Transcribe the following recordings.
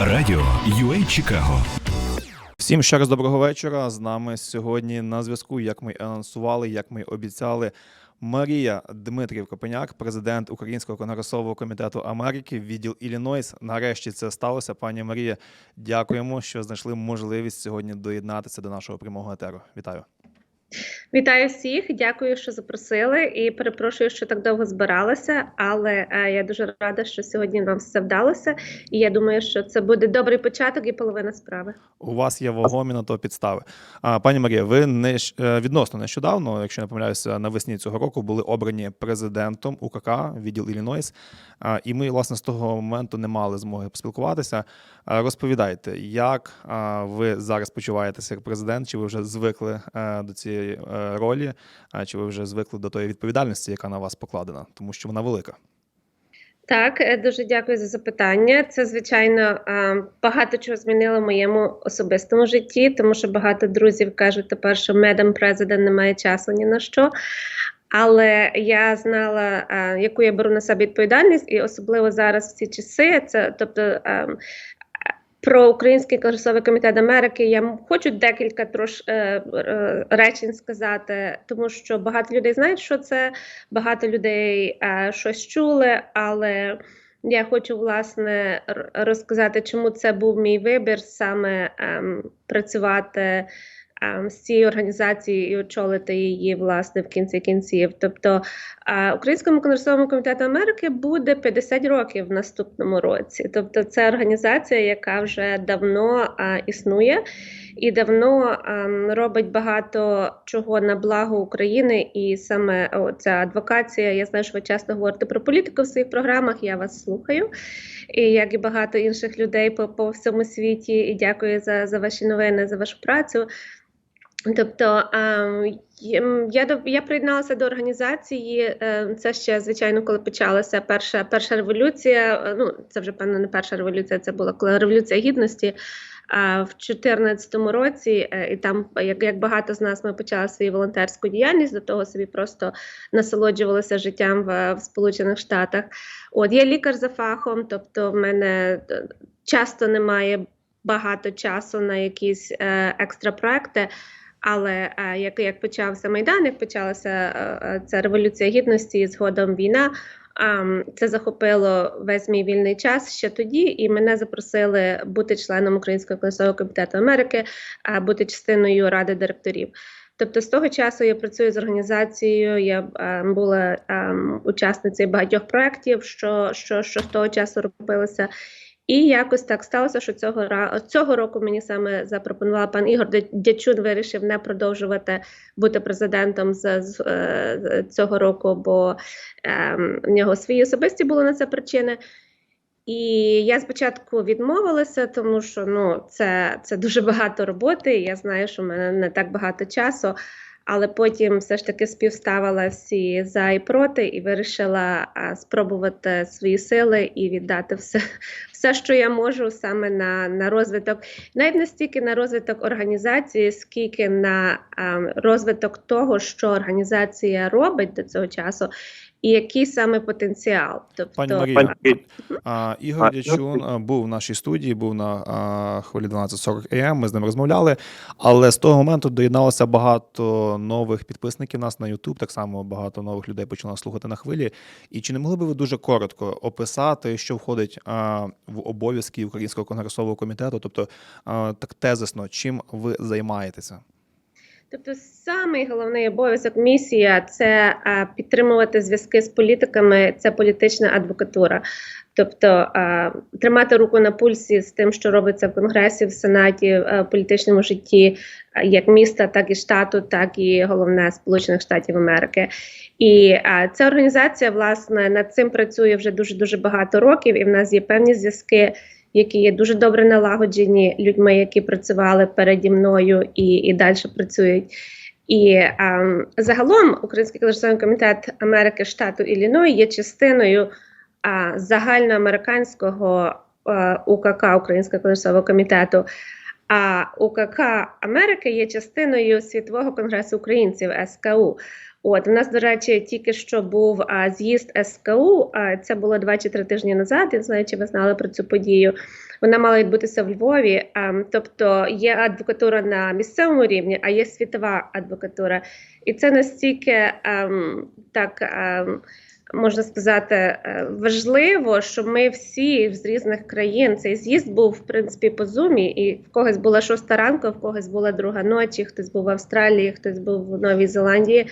Радіо UA Чикаго. Всім ще раз доброго вечора. З нами сьогодні на зв'язку, як ми анонсували, як ми обіцяли. Марія Дмитрів Копеняк, президент Українського конгресового комітету Америки, відділ Іллінойс. Нарешті це сталося. Пані Марія, дякуємо, що знайшли можливість сьогодні доєднатися до нашого прямого етеру. Вітаю. Вітаю всіх, дякую, що запросили, і перепрошую, що так довго збиралася. Але е, я дуже рада, що сьогодні нам все вдалося. І я думаю, що це буде добрий початок і половина справи. У вас є вагомі на то підстави. А, пані Марія, ви не відносно нещодавно, якщо не помиляюся, навесні цього року були обрані президентом УКК, відділ Іллінойс. А, і ми, власне, з того моменту не мали змоги поспілкуватися. А, розповідайте, як а, ви зараз почуваєтеся як президент? Чи ви вже звикли а, до цієї е, ролі? Чи ви вже звикли до тої відповідальності, яка на вас покладена, тому що вона велика? Так, е, дуже дякую за запитання. Це звичайно е, багато чого змінило в моєму особистому житті, тому що багато друзів кажуть тепер, що медам президент не має часу ні на що. Але я знала, яку я беру на себе відповідальність, і особливо зараз в ці часи. Це тобто ем, про Український конгресовий комітет Америки. Я хочу декілька трош е, е, речень сказати, тому що багато людей знають, що це багато людей е, щось чули, але я хочу власне розказати, чому це був мій вибір саме ем, працювати з цією організацією і очолити її власне в кінці кінців. Тобто Українському конгресовому комітету Америки буде 50 років в наступному році. Тобто, це організація, яка вже давно існує і давно робить багато чого на благо України. І саме ця адвокація. Я знаю, що ви часто говорите про політику в своїх програмах. Я вас слухаю, і як і багато інших людей по, по всьому світі. І дякую за, за ваші новини, за вашу працю. Тобто ем, я до я приєдналася до організації. е, Це ще звичайно, коли почалася перша перша революція. е, Ну це вже певно не перша революція. Це була коли революція гідності. В 2014 році, е, і там, як, як багато з нас, ми почали свою волонтерську діяльність, до того собі просто насолоджувалися життям в, в Сполучених Штатах. От я лікар за фахом, тобто в мене е, часто немає багато часу на якісь е, екстра проекти. Але як, як почався майдан, як почалася ця революція гідності, і згодом війна. Це захопило весь мій вільний час ще тоді, і мене запросили бути членом Українського колесового комітету Америки, бути частиною ради директорів. Тобто з того часу я працюю з організацією, я е, була е, учасницею багатьох проєктів, що, що, що з того часу робилося. І якось так сталося, що цього цього року мені саме запропонував пан Ігор Дячун вирішив не продовжувати бути президентом з, з, е, цього року, бо ем, в нього свої особисті були на це причини. І я спочатку відмовилася, тому що ну, це, це дуже багато роботи. і Я знаю, що в мене не так багато часу. Але потім все ж таки співставила всі за і проти, і вирішила а, спробувати свої сили і віддати все, все, що я можу саме на, на розвиток, навіть не стільки на розвиток організації, скільки на а, розвиток того, що організація робить до цього часу, і який саме потенціал. Тобто, Пані Марія, а, Ігор Дячун а, був в нашій студії, був на а, хвилі 12.40 АМ, ми з ним розмовляли. Але з того моменту доєдналося багато нових підписників нас на YouTube, так само багато нових людей почало слухати на хвилі. І чи не могли би ви дуже коротко описати, що входить а, в обов'язки Українського конгресового комітету? Тобто а, так тезисно, чим ви займаєтеся? Тобто, самий головний обов'язок місія це підтримувати зв'язки з політиками, це політична адвокатура. Тобто тримати руку на пульсі з тим, що робиться в конгресі, в сенаті, е, в політичному житті, як міста, так і штату, так і головне Сполучених Штатів Америки. І ця організація власне над цим працює вже дуже дуже багато років, і в нас є певні зв'язки які є дуже добре налагоджені людьми, які працювали переді мною і, і далі працюють. І ем, загалом Український конгресовий комітет Америки штату Ілліной є частиною а, загальноамериканського е, УКК Українського конгресового комітету. А УКК Америки є частиною Світового конгресу українців СКУ. От у нас, до речі, тільки що був а, з'їзд СКУ. А, це було два чи три тижні назад. Я знаю, чи ви знали про цю подію. Вона мала відбутися в Львові. А, тобто є адвокатура на місцевому рівні, а є світова адвокатура. І це настільки ем, так. Ем, Можна сказати, е, важливо, що ми всі з різних країн. Цей з'їзд був в принципі по зумі, і в когось була шоста ранку, в когось була друга ночі, хтось був в Австралії, хтось був в Новій Зеландії.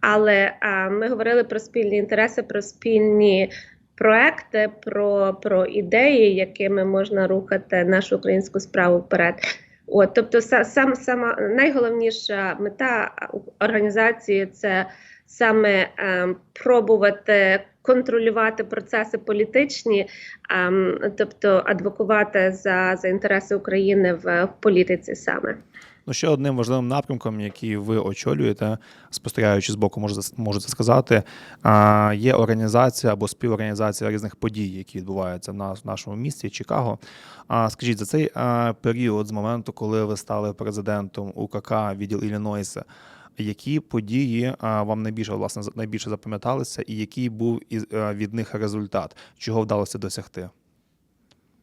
Але а, ми говорили про спільні інтереси, про спільні проекти, про, про ідеї, якими можна рухати нашу українську справу вперед. От, тобто, сам сама найголовніша мета організації це саме ем, пробувати контролювати процеси політичні, ем, тобто адвокувати за, за інтереси України в, в політиці саме. Ну, ще одним важливим напрямком, який ви очолюєте, спостерігаючи з боку, можу, це сказати, є організація або співорганізація різних подій, які відбуваються в нас в нашому місті Чикаго. А скажіть, за цей період з моменту, коли ви стали президентом УКК відділ Іллінойса, які події вам найбільше власне найбільше запам'яталися, і який був від них результат, чого вдалося досягти?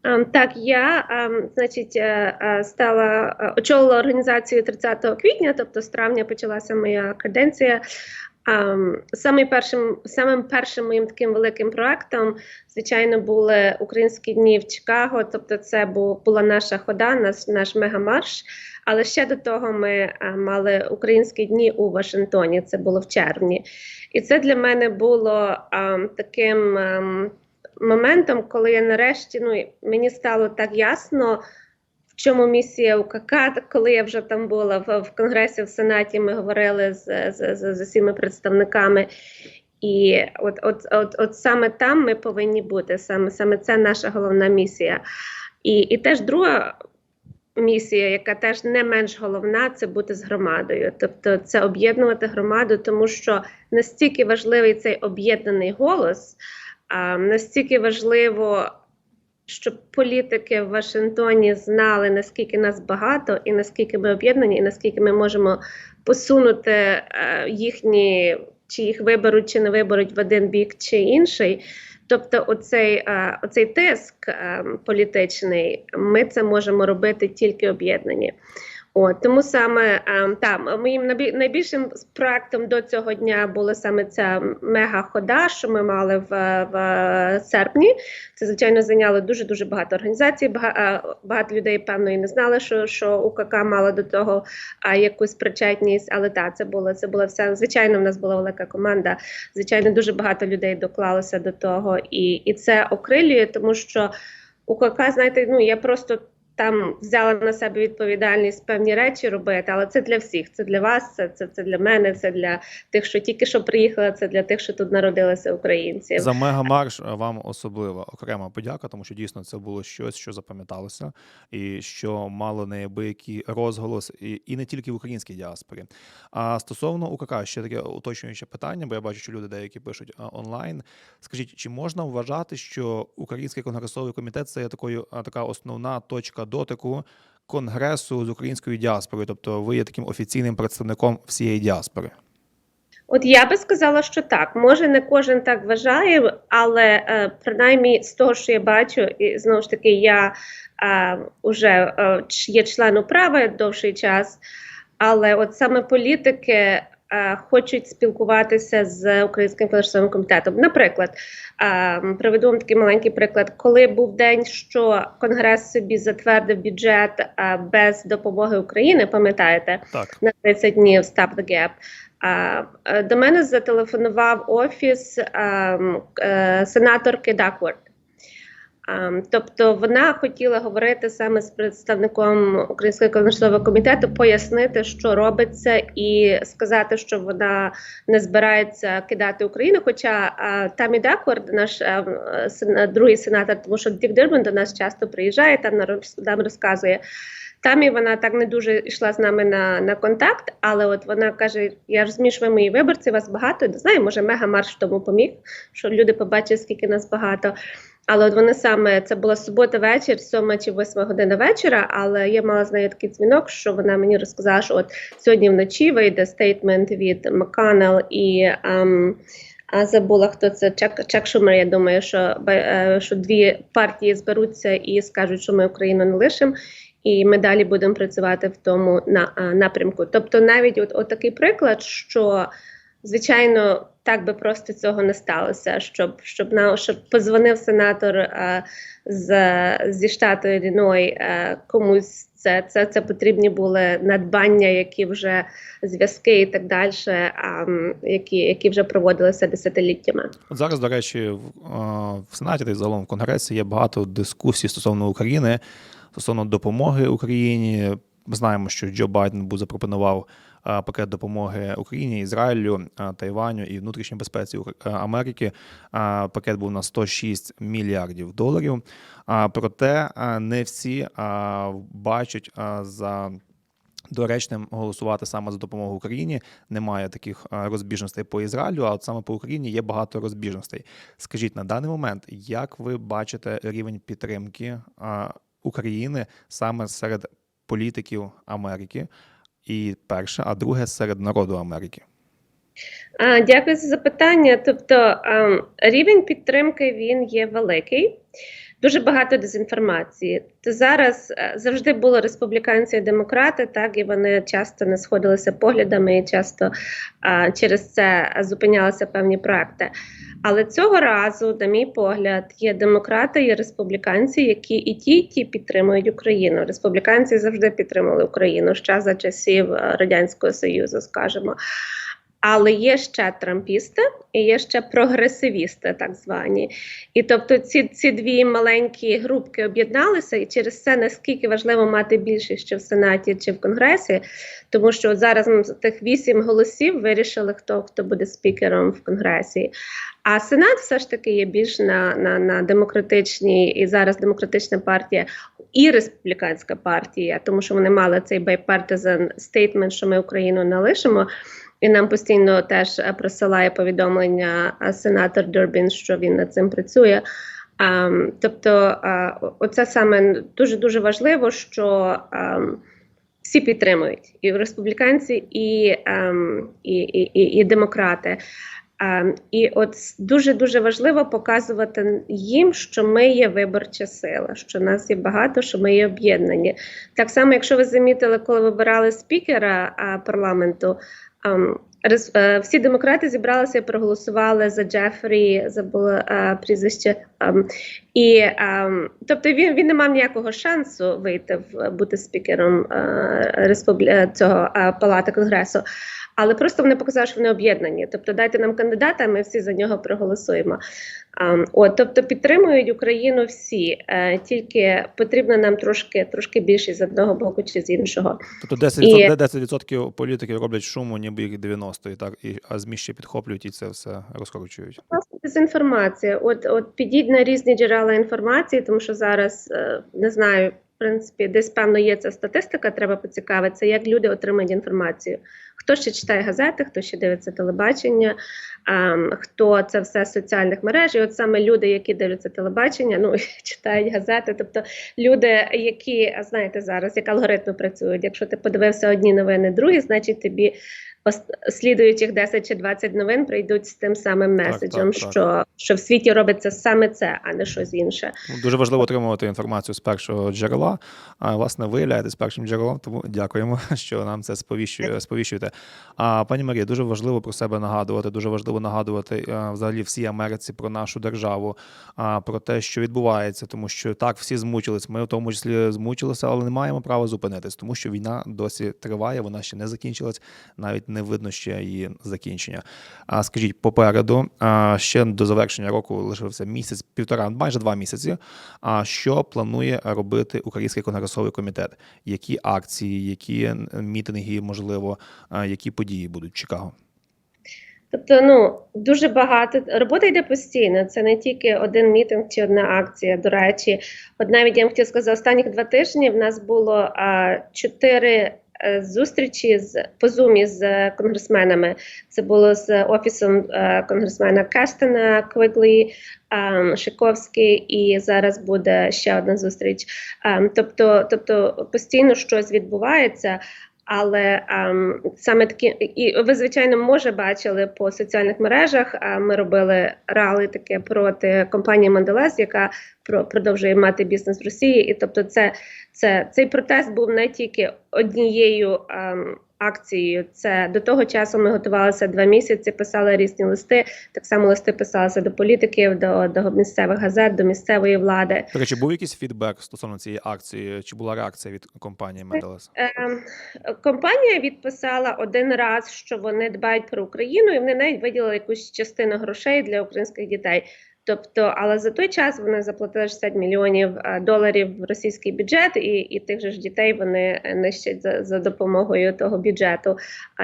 Ем, Так, я ем, значить е, е, стала е, очолила організацію 30 квітня, тобто з травня почалася моя каденція. Ем, Самим першим, самим першим моїм таким великим проектом, звичайно, були українські дні в Чикаго. Тобто, це була наша хода, наш, наш мегамарш. Але ще до того ми мали українські дні у Вашингтоні. Це було в червні, і це для мене було таким. Моментом, коли я нарешті ну мені стало так ясно, в чому місія УКК, коли я вже там була в, в конгресі, в сенаті, ми говорили з, з, з, з усіма представниками. І от, от, от, от саме там ми повинні бути. Саме саме це наша головна місія. І, і теж друга місія, яка теж не менш головна, це бути з громадою. Тобто це об'єднувати громаду, тому що настільки важливий цей об'єднаний голос. А, Настільки важливо, щоб політики в Вашингтоні знали, наскільки нас багато, і наскільки ми об'єднані, і наскільки ми можемо посунути е, їхні, чи їх виберуть, чи не виберуть в один бік чи інший. Тобто, оцей, е, оцей тиск е, політичний, ми це можемо робити тільки об'єднані. От, тому саме ем, там моїм найбільшим проектом до цього дня була саме ця мега-хода, що ми мали в, в серпні. Це звичайно зайняло дуже дуже багато організацій. Бага, багато людей певно і не знали, що, що УКК мала до того а, якусь причетність. Але так, це було це була вся. Звичайно, в нас була велика команда. Звичайно, дуже багато людей доклалося до того, і, і це окрилює, тому що УКК, знаєте, ну я просто там взяла на себе відповідальність певні речі робити, але це для всіх. Це для вас, це, це, це для мене, це для тих, що тільки що приїхали, це для тих, що тут народилися українці. За мегамарш вам особлива окрема подяка, тому що дійсно це було щось, що запам'яталося, і що мало неабиякий розголос, і, і не тільки в українській діаспорі. А стосовно УКК, ще таке уточнююче питання, бо я бачу, що люди деякі пишуть онлайн. Скажіть, чи можна вважати, що Український конгресовий комітет це є такою така основна точка дотику конгресу з українською діаспорою? Тобто ви є таким офіційним представником всієї діаспори? От я би сказала, що так. Може, не кожен так вважає, але е, принаймні з того, що я бачу, і знову ж таки, я е, вже е, ч- є членом права довший час, але от саме політики. Е, Хочуть спілкуватися з українським федераційним комітетом. Наприклад, е, приведу вам такий маленький приклад. Коли був день, що Конгрес собі затвердив бюджет е, без допомоги України, пам'ятаєте, Так. на 30 днів Stop the Gap. А, До мене зателефонував офіс ем, сенаторки Дакворд. Ем, Тобто вона хотіла говорити саме з представником Українського конгресового комітету, пояснити, що робиться, і сказати, що вона не збирається кидати Україну. Хоча е, Тамі Дакворд, наш е, е, другий сенатор, тому що Дік Дирман до нас часто приїжджає, там нам роз- розказує. Там і вона так не дуже йшла з нами на, на контакт, але от вона каже: Я розумію, що ви мої виборці, вас багато. Не знаю, може, мега марш тому поміг, що люди побачили, скільки нас багато. Але от вони саме це була субота вечір, 7 чи 8 година вечора. Але я мала з нею такий дзвінок, що вона мені розказала, що от сьогодні вночі вийде стейтмент від МакКоннелл і. ем, а забула, хто це Чак, Чак Шумер. Я думаю, що, е, що дві партії зберуться і скажуть, що ми Україну не лишимо, і ми далі будемо працювати в тому на, напрямку. Тобто, навіть от, от такий приклад, що звичайно так би просто цього не сталося, щоб щоб на щоб позвонив сенатор а, з, зі штату Ілліной а, комусь. Це, це, це потрібні були надбання, які вже зв'язки і так далі, а, які, які вже проводилися десятиліттями. От зараз, до речі, в, Сенаті та й загалом в Конгресі є багато дискусій стосовно України, стосовно допомоги Україні. Ми знаємо, що Джо Байден був запропонував пакет допомоги Україні, Ізраїлю, Тайваню і внутрішній безпеці Америки. Пакет був на 106 мільярдів доларів. Проте не всі бачать за доречним голосувати саме за допомогу Україні. Немає таких розбіжностей по Ізраїлю, а от саме по Україні є багато розбіжностей. Скажіть на даний момент, як ви бачите рівень підтримки України саме серед політиків Америки? І перше, а друге серед народу Америки. Дякую за запитання. Тобто ем, рівень підтримки він є великий. Дуже багато дезінформації. То зараз е, завжди були республіканці і демократи, так і вони часто не сходилися поглядами і часто а, через це зупинялися певні проекти. Але цього разу, на мій погляд, є демократи і республіканці, які і ті, і ті підтримують Україну. Республіканці завжди підтримували Україну ще за часів е, радянського союзу, скажімо. Але є ще трампісти і є ще прогресивісти, так звані. І тобто ці, ці дві маленькі групки об'єдналися, і через це наскільки важливо мати більшість чи в Сенаті, чи в Конгресі, тому що от зараз тих вісім голосів вирішили, хто хто буде спікером в Конгресі. А Сенат все ж таки є більш на, на, на демократичній, і зараз демократична партія і республіканська партія, тому що вони мали цей bipartisan statement, що ми Україну не лишимо. І нам постійно теж е, присилає повідомлення е, сенатор Дурбін, що він над цим працює. А, тобто, а, оце саме дуже дуже важливо, що ем, всі підтримують і республіканці, і, ем, і, і, і, демократи. Ем, і от дуже дуже важливо показувати їм, що ми є виборча сила, що нас є багато, що ми є об'єднані. Так само, якщо ви замітили, коли вибирали спікера а, парламенту. Е, всі демократи зібралися і проголосували за Джефрі, забула а, прізвище. А, і а, тобто він, він не мав ніякого шансу вийти в бути спікером а, республі... е, цього а, палати конгресу. Але просто вони показали, що вони об'єднані. Тобто, дайте нам кандидата, ми всі за нього проголосуємо. От, тобто підтримують Україну всі, е, тільки потрібно нам трошки, трошки більше з одного боку чи з іншого. Тобто 10%, І- 10% політиків роблять шуму, ніби їх 90, і так, і, а ЗМІ ще підхоплюють і це все розкручують. Просто дезінформація. От, от підіть на різні джерела інформації, тому що зараз е, не знаю. В принципі, десь певно є ця статистика, треба поцікавитися, як люди отримують інформацію. Хто ще читає газети, хто ще дивиться телебачення, ем, хто це все з соціальних мереж. І от саме люди, які дивляться телебачення, ну читають газети, тобто люди, які знаєте зараз, як алгоритми працюють. Якщо ти подивився одні новини, другі, значить тобі ос- слідуючих 10 чи 20 новин прийдуть з тим самим меседжем, так, так. що, що в світі робиться саме це, а не щось інше. Ну, Дуже важливо отримувати інформацію з першого джерела. А власне, ви являєтесь першим джерелом, тому дякуємо, що нам це сповіщує, сповіщуєте. А пані Марія, дуже важливо про себе нагадувати. Дуже важливо нагадувати е, взагалі всій Америці про нашу державу, а, про те, що відбувається, тому що так всі змучились. Ми в тому числі змучилися, але не маємо права зупинитись, тому що війна досі триває, вона ще не закінчилась, навіть не видно ще її закінчення. А скажіть, попереду а, ще до завершення року лишився місяць, півтора, майже два місяці. А що планує робити Український конгресовий комітет? Які акції, які мітинги, можливо, які події будуть в Чикаго? Тобто, ну дуже багато робота йде постійно. Це не тільки один мітинг чи одна акція. До речі, от навіть я вам хотіла сказати, за останніх два тижні в нас було чотири зустрічі з по зумі з конгресменами. Це було з офісом е, конгресмена Кестена, Квиглі, ем, Шиковський, і зараз буде ще одна зустріч. Ем, тобто, тобто постійно щось відбувається. Але ем, саме такі, і ви звичайно може бачили по соціальних мережах. А ми робили рали таке проти компанії Монделез, яка про продовжує мати бізнес в Росії. І тобто, це, це цей протест був не тільки однією ем, акцією. Це до того часу ми готувалися два місяці, писали різні листи. Так само листи писалися до політиків, до, до місцевих газет, до місцевої влади. До речі, був якийсь фідбек стосовно цієї акції? Чи була реакція від компанії Mendelez? Ем, Компанія відписала один раз, що вони дбають про Україну, і вони навіть виділили якусь частину грошей для українських дітей. Тобто, але за той час вони заплатили 60 мільйонів е, доларів в російський бюджет, і, і тих же ж дітей вони е, нищать за, за допомогою того бюджету,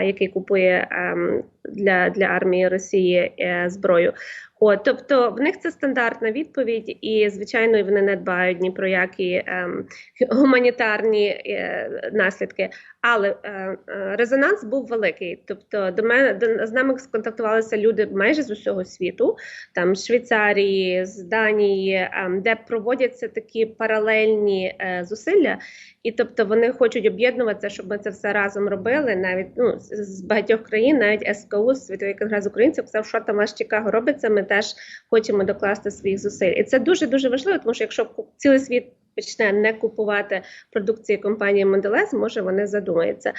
який купує ем, для, для армії Росії е, зброю. От, тобто в них це стандартна відповідь, і звичайно вони не дбають ні про які ем, гуманітарні е, наслідки. Але е, е, резонанс був великий. Тобто, до мене до з нами сконтактувалися люди майже з усього світу, там з Швейцарії, з Данії, е, де проводяться такі паралельні е, зусилля. І тобто вони хочуть об'єднуватися, щоб ми це все разом робили. Навіть ну з- з багатьох країн, навіть СКУ, Світовий конгрес українців, сказав, що там аж Чикаго робиться. Ми теж хочемо докласти своїх зусиль. І це дуже дуже важливо, тому що якщо цілий світ почне не купувати продукції компанії Mondelez, може вони задумаються.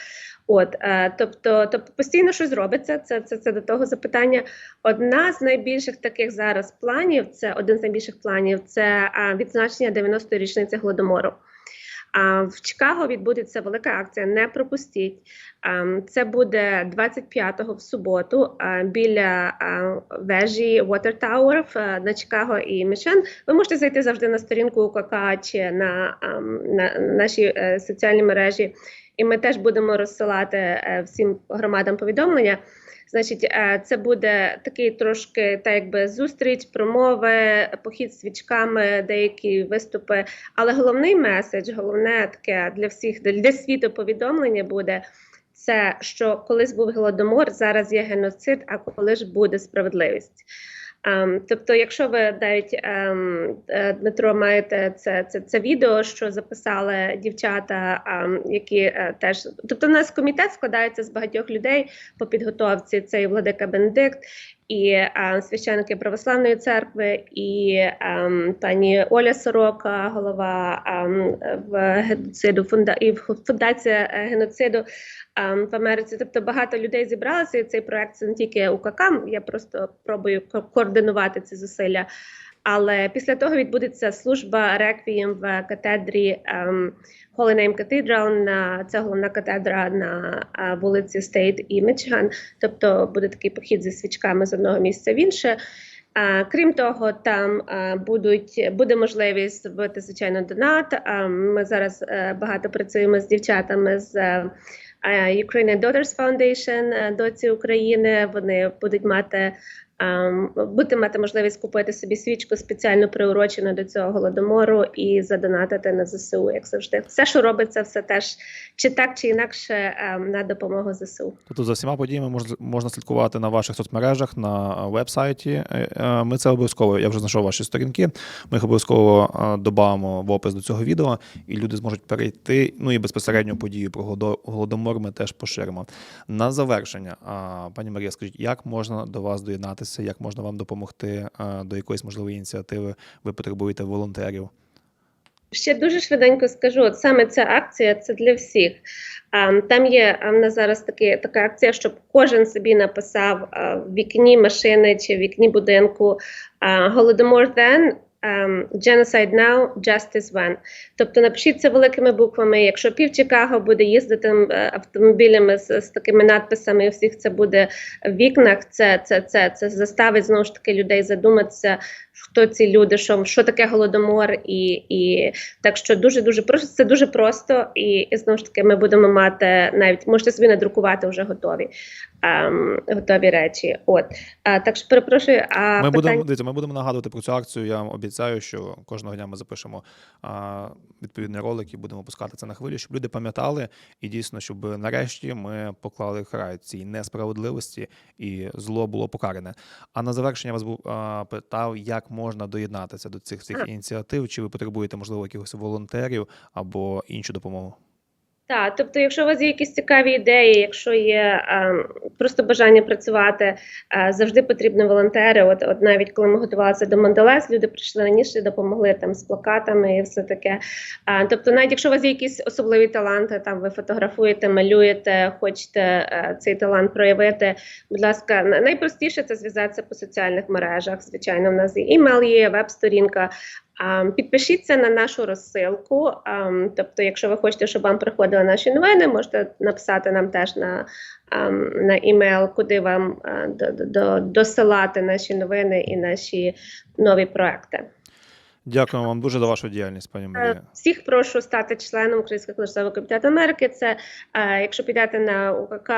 От е, тобто, тобто постійно щось робиться. Це, це, це до того запитання. Одна з найбільших таких зараз планів, це один з найбільших планів, це відзначення 90-ї річниці голодомору. А в Чикаго відбудеться велика акція. Не пропустіть. Ем, Це буде 25-го в суботу а, біля вежі Water Tower е, на Чикаго і Мішен. Ви можете зайти завжди на сторінку УКК чи на, ем, на наші е, соціальні мережі, і ми теж будемо розсилати е, всім громадам повідомлення. Значить, е, це буде такий трошки так якби зустріч, промови, похід свічками, деякі виступи. Але головний меседж, головне таке для всіх для світу повідомлення буде. Це що колись був голодомор, зараз є геноцид, а коли ж буде справедливість. Ем, тобто, якщо ви навіть ем, е, Дмитро маєте це, це, це відео, що записали дівчата, ем, які е, теж тобто, у нас комітет складається з багатьох людей по підготовці. Це і владика Бенедикт, і е, священники православної церкви, і е, пані Оля Сорока, голова е, в геноциду фунда і фундація е, геноциду е, в Америці. Тобто багато людей зібралося. І цей проект це не тільки УКК, Я просто пробую ко- координувати ці зусилля. Але після того відбудеться служба реквієм в катедрі ем, Holy Name Cathedral, на це головна катедра на а, вулиці Стейт і Мічиган. Тобто буде такий похід зі свічками з одного місця в інше. А, крім того, там а, будуть буде можливість зробити звичайно донат. А, ми зараз е, багато працюємо з дівчатами з е, Ukrainian Daughters Foundation, доці України. Вони будуть мати будете мати можливість купити собі свічку спеціально приурочену до цього голодомору і задонатити на ЗСУ, як завжди. Все, що робиться, все теж чи так, чи інакше ем, на допомогу ЗСУ. Тобто за всіма подіями можна, можна слідкувати на ваших соцмережах, на е, веб-сайті. Е, е, Ми це обов'язково. Я вже знайшов ваші сторінки. Ми їх обов'язково додамо в опис до цього відео, і люди зможуть перейти. Ну і безпосередньо подію про голодомор ми теж поширимо. На завершення, пані Марія, скажіть, як можна до вас доєднатися, як можна вам допомогти до якоїсь можливої ініціативи? Ви потребуєте волонтерів? Ще дуже швиденько скажу, от саме ця акція це для всіх. Там є в зараз такі, така акція, щоб кожен собі написав в вікні машини чи в вікні будинку Голодомор ем, Genocide now, Justice when. Тобто напишіть це великими буквами. Якщо пів Чикаго буде їздити е, автомобілями з, з такими надписами, і всіх це буде в вікнах, це, це, це, це заставить знову ж таки людей задуматися, хто ці люди, що, що таке голодомор, і, і так що дуже дуже просто це дуже просто, і, і знову ж таки ми будемо мати навіть можете собі надрукувати вже готові, ем, готові речі. От а, так що перепрошую. А Ми питання... будемо дивіться, ми будемо нагадувати про цю акцію. Я вам обіцяю, що кожного дня ми запишемо а, відповідний ролик і будемо пускати це на хвилю, щоб люди пам'ятали і дійсно, щоб нарешті ми поклали край цій несправедливості і зло було покаране. А на завершення вас був а, питав, як можна доєднатися до цих всіх ініціатив, чи ви потребуєте можливо якихось волонтерів або іншу допомогу? Так, тобто, якщо у вас є якісь цікаві ідеї, якщо є ем, просто бажання працювати, е, завжди потрібні волонтери. От, от навіть коли ми готувалися до Манделес, люди прийшли раніше, допомогли там з плакатами і все таке. Е, тобто, навіть якщо у вас є якісь особливі таланти, там ви фотографуєте, малюєте, хочете е, цей талант проявити. Будь ласка, на- найпростіше це зв'язатися по соціальних мережах. Звичайно, в нас і імейл є, веб-сторінка. Підпишіться на нашу розсилку. Тобто, якщо ви хочете, щоб вам приходили наші новини, можете написати нам теж на, на імейл, куди вам досилати наші новини і наші нові проекти. Дякую вам дуже за вашу діяльність, пані Марія. Е, Всіх прошу стати членом Українського колесового комітету Америки. Це е, якщо підете на УКК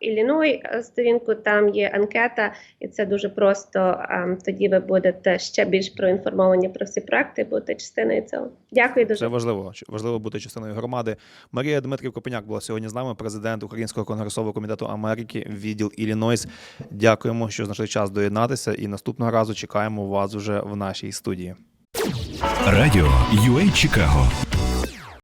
Ілліной е, сторінку, там є анкета, і це дуже просто. Тоді ви будете ще більш проінформовані про всі проекти, будете частиною цього. Дякую дуже. Це важливо. Важливо бути частиною громади. Марія Дмитрів Копеняк була сьогодні з нами, президент Українського конгресового комітету Америки, відділ Іллінойс. Дякуємо, що знайшли час доєднатися. І наступного разу чекаємо вас вже в нашій студії. Радіо UA Чикаго